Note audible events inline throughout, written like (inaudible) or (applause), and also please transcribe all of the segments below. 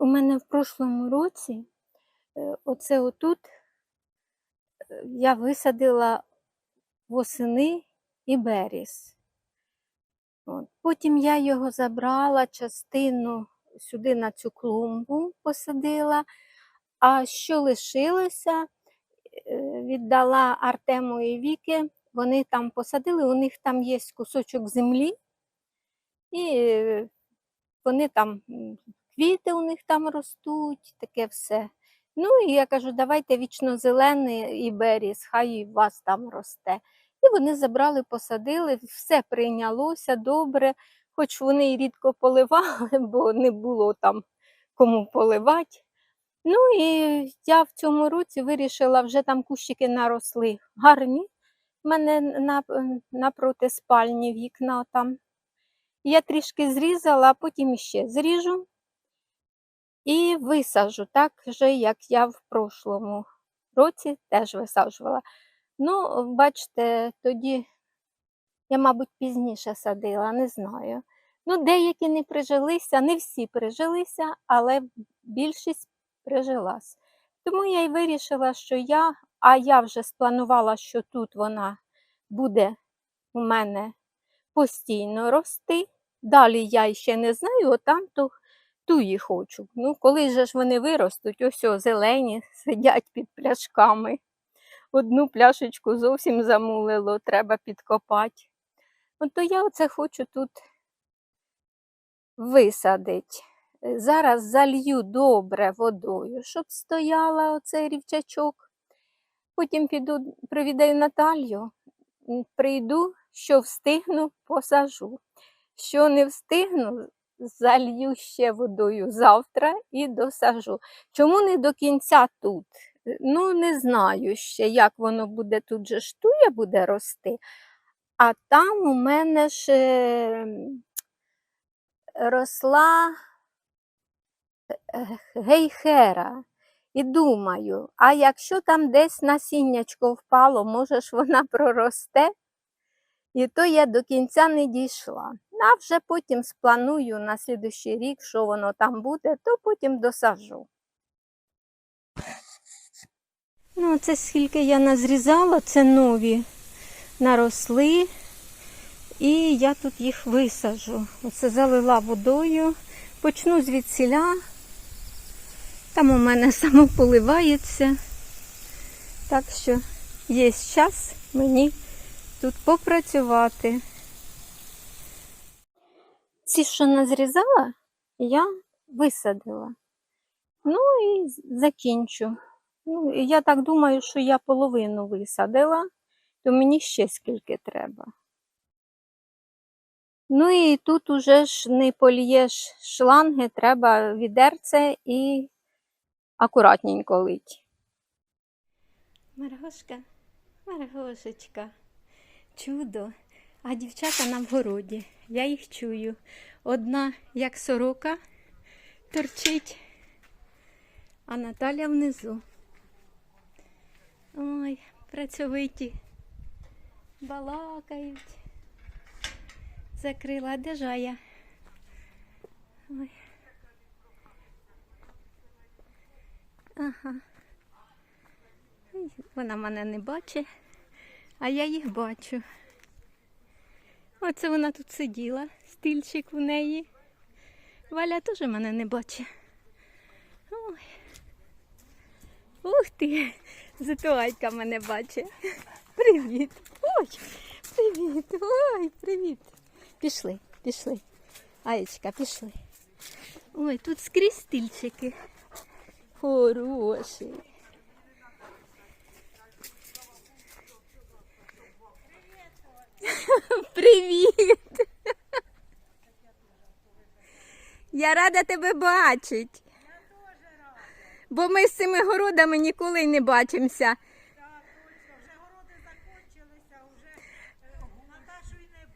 У мене в прошлому році, е, оце отут, е, я висадила восени і беріз. От. Потім я його забрала, частину сюди на цю клумбу посадила, а що лишилося, е, віддала Артему і Віки. Вони там посадили, у них там є кусочок землі, і вони там квіти у них там ростуть, таке все. Ну і я кажу, давайте вічно зелений і беріз, хай у вас там росте. І вони забрали, посадили, все прийнялося добре, хоч вони і рідко поливали, (laughs) бо не було там кому поливати. Ну і я в цьому році вирішила, вже там кущики наросли гарні. У мене на, напроти спальні вікна там. Я трішки зрізала, а потім іще зріжу і висаджу, так же, як я в прошлому році теж висаджувала. Ну, бачите, тоді я, мабуть, пізніше садила, не знаю. Ну, деякі не прижилися, не всі прижилися, але більшість прижилась. Тому я й вирішила, що я, а я вже спланувала, що тут вона буде у мене постійно рости. Далі я ще не знаю, отам то туї хочу. Ну, коли ж вони виростуть, ось зелені сидять під пляшками. Одну пляшечку зовсім замулило, треба підкопати. От то я оце хочу тут висадити. Зараз залью добре водою, щоб стояла оцей рівчачок. Потім піду, привідаю Наталью, прийду, що встигну, посажу. Що не встигну, залью ще водою завтра і досажу. Чому не до кінця тут? Е, Ну, не знаю ще, як воно буде тут же штуя буде рости. А там у мене ж е, росла е, гейхера. І думаю, а якщо там десь насіннячко впало, може ж вона проросте? І то я до кінця не дійшла. А вже потім спланую на слідущий рік, що воно там буде, то потім досажу. Ну, це скільки я назрізала, це нові наросли. І я тут їх висажу. Оце залила водою. Почну звідсіля. Там у мене (laughs) само поливається. Так що є час мені тут попрацювати. Ці, що назрізала, я висадила. Ну і закінчу. Ну, я так думаю, що я половину висадила, то мені ще скільки треба. Ну і тут уже ж не полієш шланги, треба відерце і акуратненько лить. Маргошка, Маргошечка, чудо. А дівчата на вгороді. Я їх чую. Одна, як сорока, торчить, а Наталя внизу. Ой, працьовиті. Балакають. Закрила, де жая? Ой. Ага. Вона мене не бачить, а я їх бачу. Оце вона тут сиділа, стільчик у неї. Валя теж мене не бачить. Ой. Ух ти! Зато Айка мене бачить. Привіт. Ой, привіт. Ой, привіт. Пішли, пішли. Аєчка, пішли. Ой, тут скрізь стільчики. Хороший. Привіт. Я рада тебе бачити. Бо ми з цими городами ніколи не бачимося. Не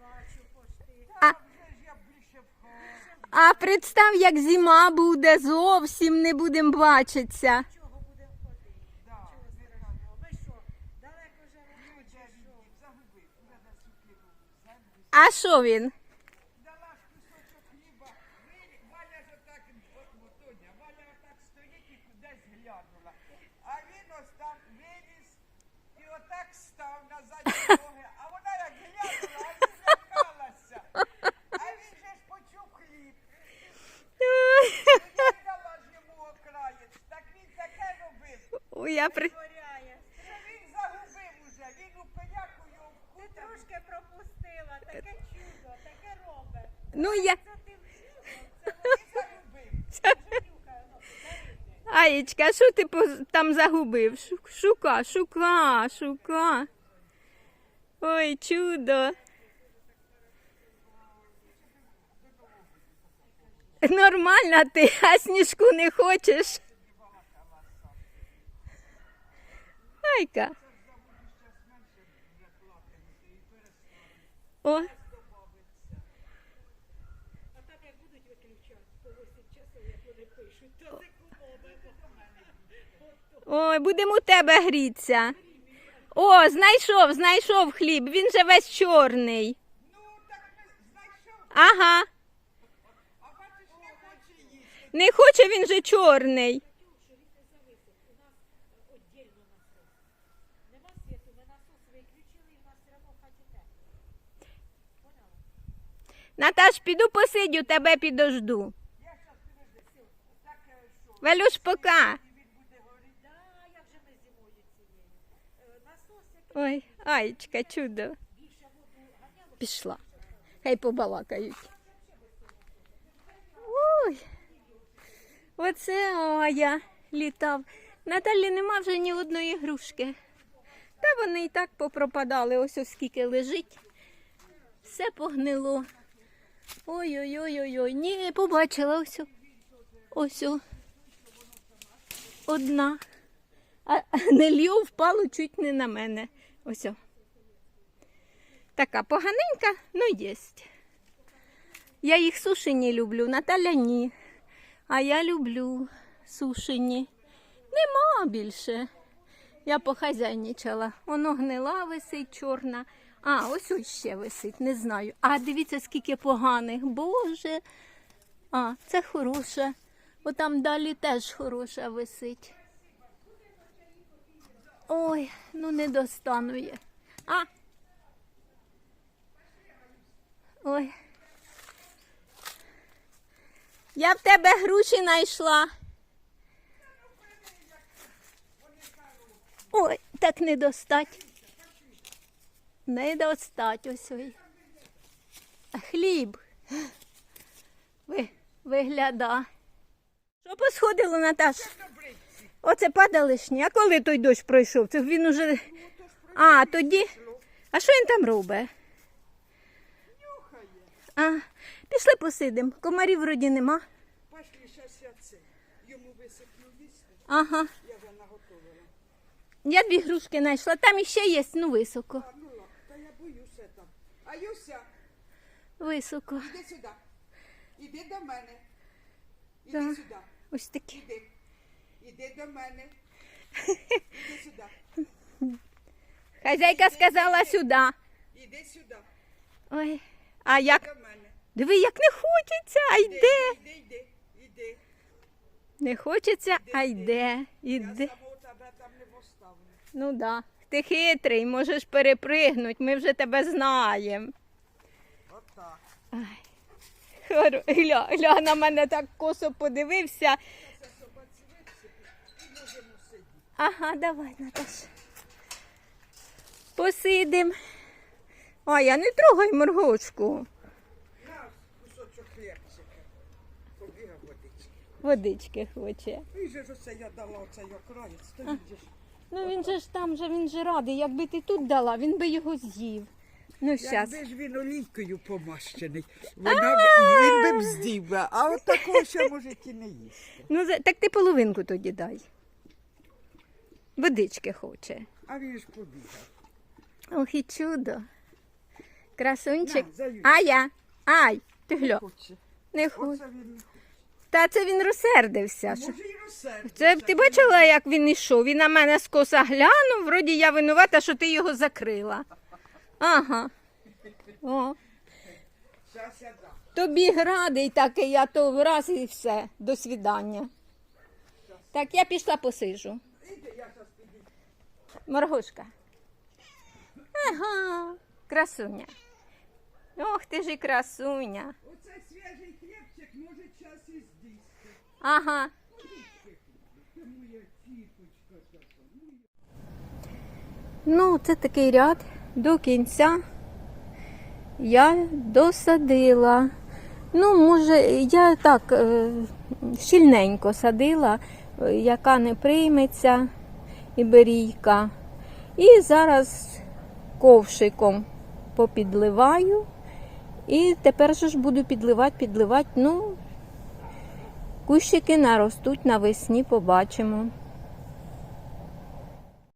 бачу а представ, як зима буде, зовсім не будемо бачитися. Чого будемо ходити? Чого зеркало? Ви що, далеко вже воно чи що? А що він? Соня, Валя отак стоїть і кудись глянула. А він ось так виліз і отак став на задні ноги. А вона як глянула, а він лякалася. А він же ж почув хліб. Я дала ж йому окраєць. Так він таке робив. Ой, я при... Що він загубив уже. Він у пиляку його Ти трошки пропустила, таке чудо, таке робить. Ну я. Це ти. Аєчка, що ти там загубив? Шука, шука, шука. Ой, чудо. Нормально ти, а сніжку не хочеш. Айка. О, А там як будуть виключати по 8 часов, як вони пишуть, ой, будемо у тебе грітися. О, знайшов, знайшов хліб. Він же весь чорний. Ага. Не хоче він же чорний. Нема світу, ми насос виключили і в нас все одно в хаті тепло. Поняла? Наташ, піду посидю, тебе підожду. Велюш, пока. Ой, Аєчка, чудо. Пішла. Хай побалакають. Ой. Оце Ая літав. Наталі нема вже ні одної грушки. Та вони і так попропадали, ось ось скільки лежить. Все погнило. Ой-ой-ой-ой. Ні, побачила ось. Ось. Одна. А нельо впало чуть не на мене. Ось. Така поганенька, ну єсть. Я їх сушені люблю, Наталя ні. А я люблю сушені. Нема більше. Я похазяйничала. Воно гнила висить чорна. А, ось ось ще висить, не знаю. А дивіться, скільки поганих. Боже. А, це хороша. Отам далі теж хороша висить. Ой, ну не достану я. А. Ой. Я в тебе груші знайшла. Ой, так не достать. Не достать ось Хліб. Ви, вигляда. Що посходило, Наташ? Оце падалишні. А коли той дощ пройшов? Це він уже. А, тоді. А що він там робить? А, пішли посидимо. Комарів вроді нема. Пошли, щас я це. Йому висиплю. Ага. Я вже наготовила. Я дві грушки знайшла. Там іще є, ну високо. А, ну ладно, та я боюся там. А Юся, Високо. іди сюди. Іди до мене. Іди Так. сюди. Ось такі. Іди. Іди до мене. Іди сюди. Хазяйка сказала сюди. Іди сюди. Ой. А як? До мене. Диви, як не хочеться, а йде. іди, іди, іди. Не хочеться, а йде. Я Іде. самого тебе там не поставлю. Ну да. Ти хитрий, можеш перепригнути, ми вже тебе знаємо. Отак. Хоро- Гля, гля на мене так косо подивився. Ага, давай, Наташа. Посидим. А я не трогай моргошку. На кусочок хлібчика. Побіга водички. Водички хоче. Же ж оце я дала оцей окраєць, то ж. Ну він же ж там же він же радий. Якби ти тут дала, він би його з'їв. Ну щас. Якби ж він олійкою помащений, вона б, він би б здів, би, а от такого ще може і не їсти. Ну за- так ти половинку тоді дай. Водички хоче. А він ж побігав. Ох і чудо. Красунчик. На, заюсь. Ая, ай, ти Хоче. не. Оце він не хоче. Та це він розсердився. Може і розсердиться. Це ти бачила, як він ішов? Він на мене скоса глянув, вроді я винувата, що ти його закрила. Ага. О, я. Тобі градий такий, а то враз і все. До свідання. Так, я пішла посижу. Я. Маргушка. Ага, красуня. Ох, ти ж і красуня. Оце свіжий хлібчик, може час і здійснити. Ага. Ну, це такий ряд до кінця я досадила. Ну, може, я так е, щільненько садила, е, яка не прийметься іберійка. І зараз ковшиком попідливаю. І тепер же ж буду підливати, підливати. Ну, кущики наростуть навесні, побачимо.